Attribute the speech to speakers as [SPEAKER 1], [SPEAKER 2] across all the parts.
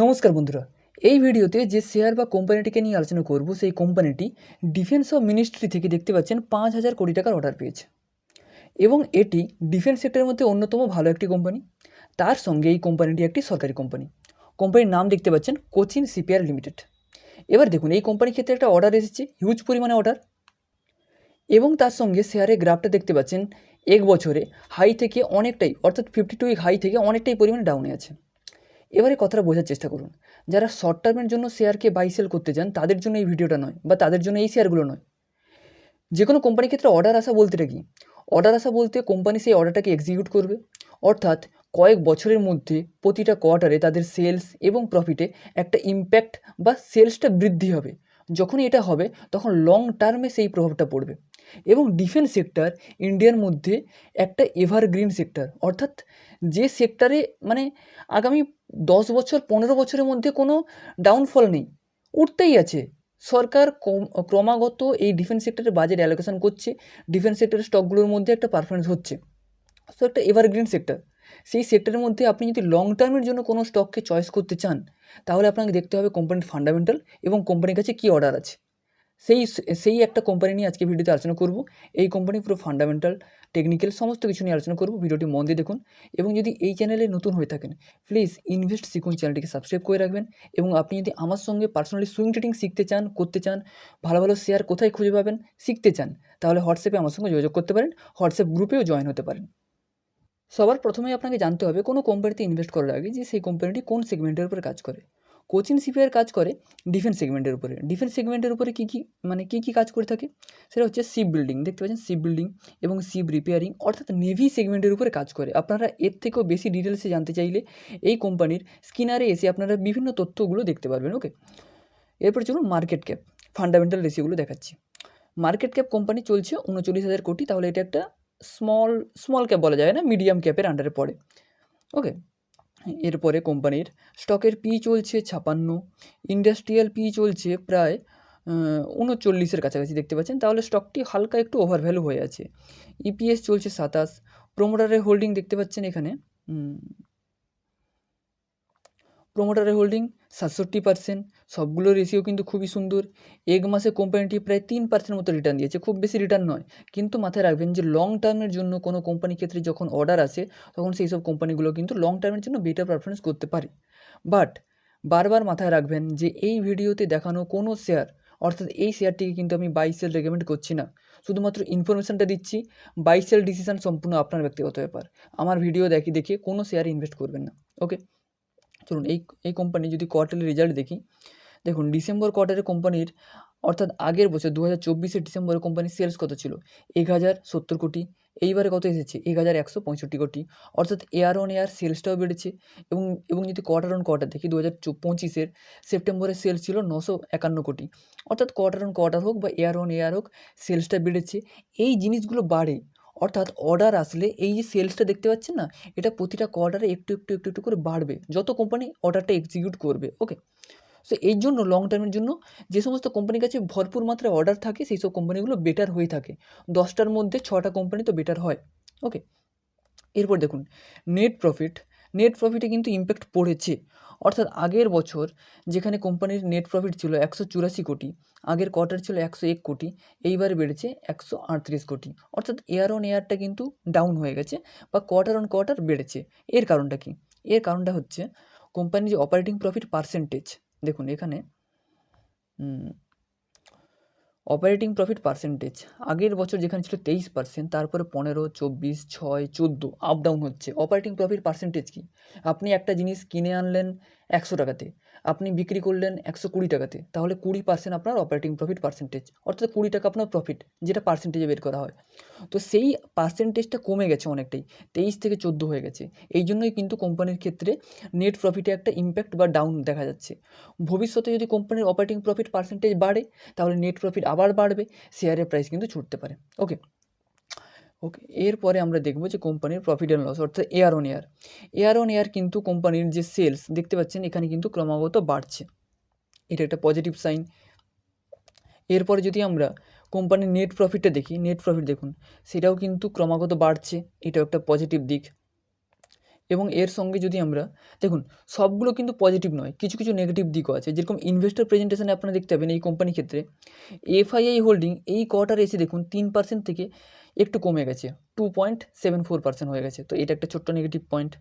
[SPEAKER 1] নমস্কার বন্ধুরা। এই ভিডিওতে যে শেয়ার বা কোম্পানিটিকে নিয়ে আলোচনা করব, সেই কোম্পানিটি ডিফেন্স অফ মিনিস্ট্রি থেকে দেখতে পাচ্ছেন পাঁচ হাজার কোটি টাকার অর্ডার পেয়েছে। এবং এটি ডিফেন্স সেক্টরের মধ্যে অন্যতম ভালো একটি কোম্পানি। তার সঙ্গে এই কোম্পানিটি একটি সরকারি কোম্পানি। কোম্পানির নাম দেখতে পাচ্ছেন কোচিন সিপিআর লিমিটেড। এবার দেখুন, এই কোম্পানির ক্ষেত্রে একটা অর্ডার এসেছে হিউজ পরিমাণে অর্ডার এবং তার সঙ্গে শেয়ারের গ্রাফটা দেখতে পাচ্ছেন, এক বছরে হাই থেকে অনেকটাই, অর্থাৎ ফিফটি টু হাই থেকে অনেকটাই পরিমাণে ডাউনে আছে। এবারে কথাটা বোঝার চেষ্টা করুন। যারা শর্ট টার্মের জন্য শেয়ারকে বাই সেল করতে চান, তাদের জন্য এই ভিডিওটা নয় বা তাদের জন্য এই শেয়ারগুলো নয়। যে কোনো কোম্পানির ক্ষেত্রে অর্ডার আসা বলতে কি? অর্ডার আসা বলতে কোম্পানি সেই অর্ডারটাকে এক্সিকিউট করবে। অর্থাৎ কয়েক বছরের মধ্যে প্রতিটা কোয়ার্টারে তাদের সেলস এবং প্রফিটে একটা ইম্প্যাক্ট বা সেলসটা বৃদ্ধি হবে। যখনই এটা হবে, তখন লং টার্মে সেই প্রভাবটা পড়বে। এবং ডিফেন্স সেক্টর ইন্ডিয়ার মধ্যে একটা এভারগ্রিন সেক্টর অর্থাৎ যে সেক্টরে মানে আগামী দশ বছর, পনেরো বছরের মধ্যে কোনো ডাউনফল নেই। উঠতেই আছে। সরকার ক্রমাগত এই ডিফেন্স সেক্টরে বাজেট অ্যালোকেশন করছে। ডিফেন্স সেক্টরের স্টকগুলোর মধ্যে একটা পারফরমেন্স হচ্ছে। সো একটা এভারগ্রিন সেক্টর সেই সেক্টরের মধ্যে আপনি যদি লং টার্মের জন্য কোনো স্টককে চয়েস করতে চান, তাহলে আপনাকে দেখতে হবে কোম্পানির ফান্ডামেন্টাল এবং কোম্পানির কাছে কী অর্ডার আছে। সেই সেই একটা কোম্পানি নিয়ে আজকে ভিডিওতে আলোচনা করব। এই কোম্পানি পুরো ফান্ডামেন্টাল টেকনিক্যাল সমস্ত কিছু নিয়ে আলোচনা করব। ভিডিওটি মন দিয়ে দেখুন এবং যদি এই চ্যানেলে নতুন হয়ে থাকেন প্লিজ ইনভেস্ট শিখুন চ্যানেলটিকে সাবস্ক্রাইব করে রাখবেন এবং আপনি যদি আমার সঙ্গে পার্সোনালি সুইং ট্রেডিং শিখতে চান, করতে চান, ভালো ভালো শেয়ার কোথায় খুঁজে পাবেন, শিখতে চান, তাহলে হোয়াটসঅ্যাপে আমার সঙ্গে যোগাযোগ করতে পারেন হোয়াটসঅ্যাপ গ্রুপেও জয়েন হতে পারেন। সবার প্রথমে আপনাকে জানতে হবে, কোনো কোম্পানিতে ইনভেস্ট করার আগে যে সেই কোম্পানিটি কোন সেগমেন্টের উপরে কাজ করে। কোচিন সিপিআর কাজ করে ডিফেন্স সেগমেন্টের উপরে। ডিফেন্স সেগমেন্টের উপরে কী কী মানে কী কী কাজ করে থাকে? সেটা হচ্ছে শিপ বিল্ডিং। দেখতে পাচ্ছেন শিপ বিল্ডিং এবং শিপ রিপেয়ারিং, অর্থাৎ নেভি সেগমেন্টের উপরে কাজ করে। আপনারা এর থেকেও বেশি ডিটেলসে জানতে চাইলে এই কোম্পানির স্কিনারে এসে আপনারা বিভিন্ন তথ্যগুলো দেখতে পারবেন, ওকে? এরপর চলুন মার্কেট ক্যাপ, ফান্ডামেন্টাল রেসিওগুলো দেখাচ্ছি। মার্কেট ক্যাপ কোম্পানি চলছে উনচল্লিশ হাজার কোটি, তাহলে এটা একটা স্মল স্মল ক্যাপ বলা যায় না, মিডিয়াম ক্যাপের আন্ডারে পড়ে, ওকে? এরপরে কোম্পানির স্টকের পি চলছে ছাপান্ন, ইন্ডাস্ট্রিয়াল পি চলছে প্রায় উনচল্লিশের কাছাকাছি দেখতে পাচ্ছেন। তাহলে স্টকটি হালকা একটু ওভারভ্যালু হয়ে আছে। ইপিএস চলছে সাতাশ প্রোমোটারের হোল্ডিং দেখতে পাচ্ছেন এখানে। প্রোমোটারের হোল্ডিং সাতষট্টি পার্সেন্ট সবগুলো রেশিও কিন্তু খুবই সুন্দর। এক মাসে কোম্পানিটি প্রায় তিন পার্সেন্ট মতো রিটার্ন দিয়েছে, খুব বেশি রিটার্ন নয়। কিন্তু মাথায় রাখবেন যে লং টার্মের জন্য কোনো কোম্পানির ক্ষেত্রে যখন অর্ডার আসে, তখন সেই সব কোম্পানিগুলো কিন্তু লং টার্মের জন্য বেটার পারফরমেন্স করতে পারে। বাট বারবার মাথায় রাখবেন যে এই ভিডিওতে দেখানো কোনো শেয়ার অর্থাৎ এই শেয়ারটিকে কিন্তু আমি বাই সেল রেকমেন্ড করছি না। শুধুমাত্র ইনফরমেশনটা দিচ্ছি বাই সেল ডিসিশন সম্পূর্ণ আপনার ব্যক্তিগত ব্যাপার। আমার ভিডিও দেখে দেখে কোনো শেয়ারে ইনভেস্ট করবেন না। ওকে চলুন এই এই কোম্পানি যদি কোয়ার্টারলি রেজাল্ট দেখি, দেখুন ডিসেম্বর কোয়ার্টারে কোম্পানির অর্থাৎ আগের বছর দু হাজার চব্বিশের ডিসেম্বরে কোম্পানির সেলস কত ছিল? এক হাজার সত্তর কোটি। এইবারে কত এসেছে? এক হাজার একশো পঁয়ষট্টি কোটি। অর্থাৎ এয়ার অন এয়ার সেলসটাও বেড়েছে এবং এবং যদি কোয়ার্টার অন কোয়ার্টার দেখি দু হাজার পঁচিশের সেপ্টেম্বরের সেলস ছিল নশো একান্ন কোটি। অর্থাৎ কোয়ার্টার অন কোয়ার্টার হোক বা এয়ার অন এয়ার হোক সেলসটা বেড়েছে। এই জিনিসগুলো বাড়ে। অর্থাৎ অর্ডার আসলে এই যে সেলসটা দেখতে পাচ্ছেন না, এটা প্রতিটা কোয়ার্টারে একটু একটু একটু একটু করে বাড়বে। যত কোম্পানি অর্ডারটা এক্সিকিউট করবে ওকে সো এই জন্য লং টার্মের জন্য যে সমস্ত কোম্পানির কাছে ভরপুর মাত্রায় অর্ডার থাকে, সেই সব কোম্পানিগুলো বেটার হয়ে থাকে। দশটার মধ্যে ছটা কোম্পানি তো বেটার হয় ওকে এরপর দেখুন নেট প্রফিট নেট প্রফিটে কিন্তু ইম্প্যাক্ট পড়েছে। অর্থাৎ আগের বছর যেখানে কোম্পানির নেট প্রফিট ছিল একশো চুরাশি কোটি, আগের কোয়ার্টার ছিল একশো এক কোটি, এইবার বেড়েছে একশো আটত্রিশ কোটি। অর্থাৎ এয়ার অন এয়ারটা কিন্তু ডাউন হয়ে গেছে বা কোয়ার্টার অন কোয়ার্টার বেড়েছে। এর কারণটা কি? এর কারণটা হচ্ছে কোম্পানির যে অপারেটিং প্রফিট পার্সেন্টেজ দেখুন এখানে অপারেটিং প্রফিট পার্সেন্টেজ আগের বছর যেখানে ছিল তেইশ পার্সেন্ট তারপরে পনেরো, চব্বিশ, ছয়, চোদ্দ আপ ডাউন হচ্ছে। অপারেটিং প্রফিট পার্সেন্টেজ কি? আপনি একটা জিনিস কিনে আনলেন একশো টাকাতে। আপনি বিক্রি করলেন একশো কুড়ি টাকাতে। তাহলে কুড়ি পার্সেন্ট আপনার অপারেটিং প্রফিট পার্সেন্টেজ অর্থাৎ কুড়ি টাকা আপনার প্রফিট যেটা পার্সেন্টেজে বের করা হয়। তো সেই পার্সেন্টেজটা কমে গেছে অনেকটাই, তেইশ থেকে চোদ্দ হয়ে গেছে। এই জন্যই কিন্তু কোম্পানির ক্ষেত্রে নেট প্রফিটে একটা ইম্প্যাক্ট বা ডাউন দেখা যাচ্ছে। ভবিষ্যতে যদি কোম্পানির অপারেটিং প্রফিট পার্সেন্টেজ বাড়ে, তাহলে নেট প্রফিট আবার বাড়বে শেয়ারের প্রাইস কিন্তু ছুটতে পারে। ওকে ওকে এরপরে আমরা দেখব যে কোম্পানির প্রফিট অ্যান্ড লস অর্থাৎ year on year year on year কিন্তু কোম্পানির যে সেলস দেখতে পাচ্ছেন এখানে কিন্তু ক্রমাগত বাড়ছে। এটা একটা পজিটিভ সাইন এরপরে যদি আমরা কোম্পানির নেট প্রফিটটা দেখি নেট প্রফিট দেখুন, সেটাও কিন্তু ক্রমাগত বাড়ছে, এটাও একটা পজিটিভ দিক। এবং এর সঙ্গে যদি আমরা, দেখুন, সবগুলো কিন্তু পজিটিভ নয়, কিছু কিছু নেগেটিভ দিকও আছে। যেরকম ইনভেস্টর প্রেজেন্টেশনে আপনারা দেখতে পাবেন এই কোম্পানির ক্ষেত্রে এফআইআই হোল্ডিং এই কোয়ার্টারে এসে দেখুন তিন পার্সেন্ট থেকে একটু কমে গেছে two point seven four percent হয়ে গেছে। তো এটা একটা ছোট্ট নেগেটিভ পয়েন্ট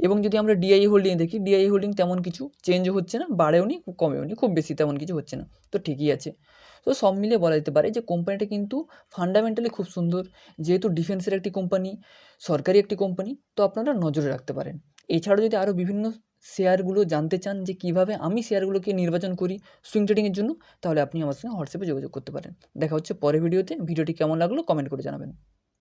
[SPEAKER 1] এবং যদি আমরা ডিআই হোল্ডিং দেখি ডিআই হোল্ডিং তেমন কিছু চেঞ্জও হচ্ছে না, বাড়েও নি কমেও নি, খুব বেশি তেমন কিছু হচ্ছে না, তো ঠিকই আছে। তো সব মিলিয়ে বলা যেতে পারে যে কোম্পানিটা কিন্তু ফান্ডামেন্টালি খুব সুন্দর, যেহেতু ডিফেন্সের একটি কোম্পানি সরকারি একটি কোম্পানি তো আপনারা নজরে রাখতে পারেন। এছাড়াও যদি আরও বিভিন্ন শেয়ারগুলো জানতে চান যে কীভাবে আমি শেয়ারগুলোকে নির্বাচন করি সুইং ট্রেডিংয়ের জন্য, তাহলে আপনি আমার সঙ্গে হোয়াটসঅ্যাপে যোগাযোগ করতে পারেন। দেখা হচ্ছে পরের ভিডিওতে ভিডিওটি কেমন লাগল কমেন্ট করে জানাবেন।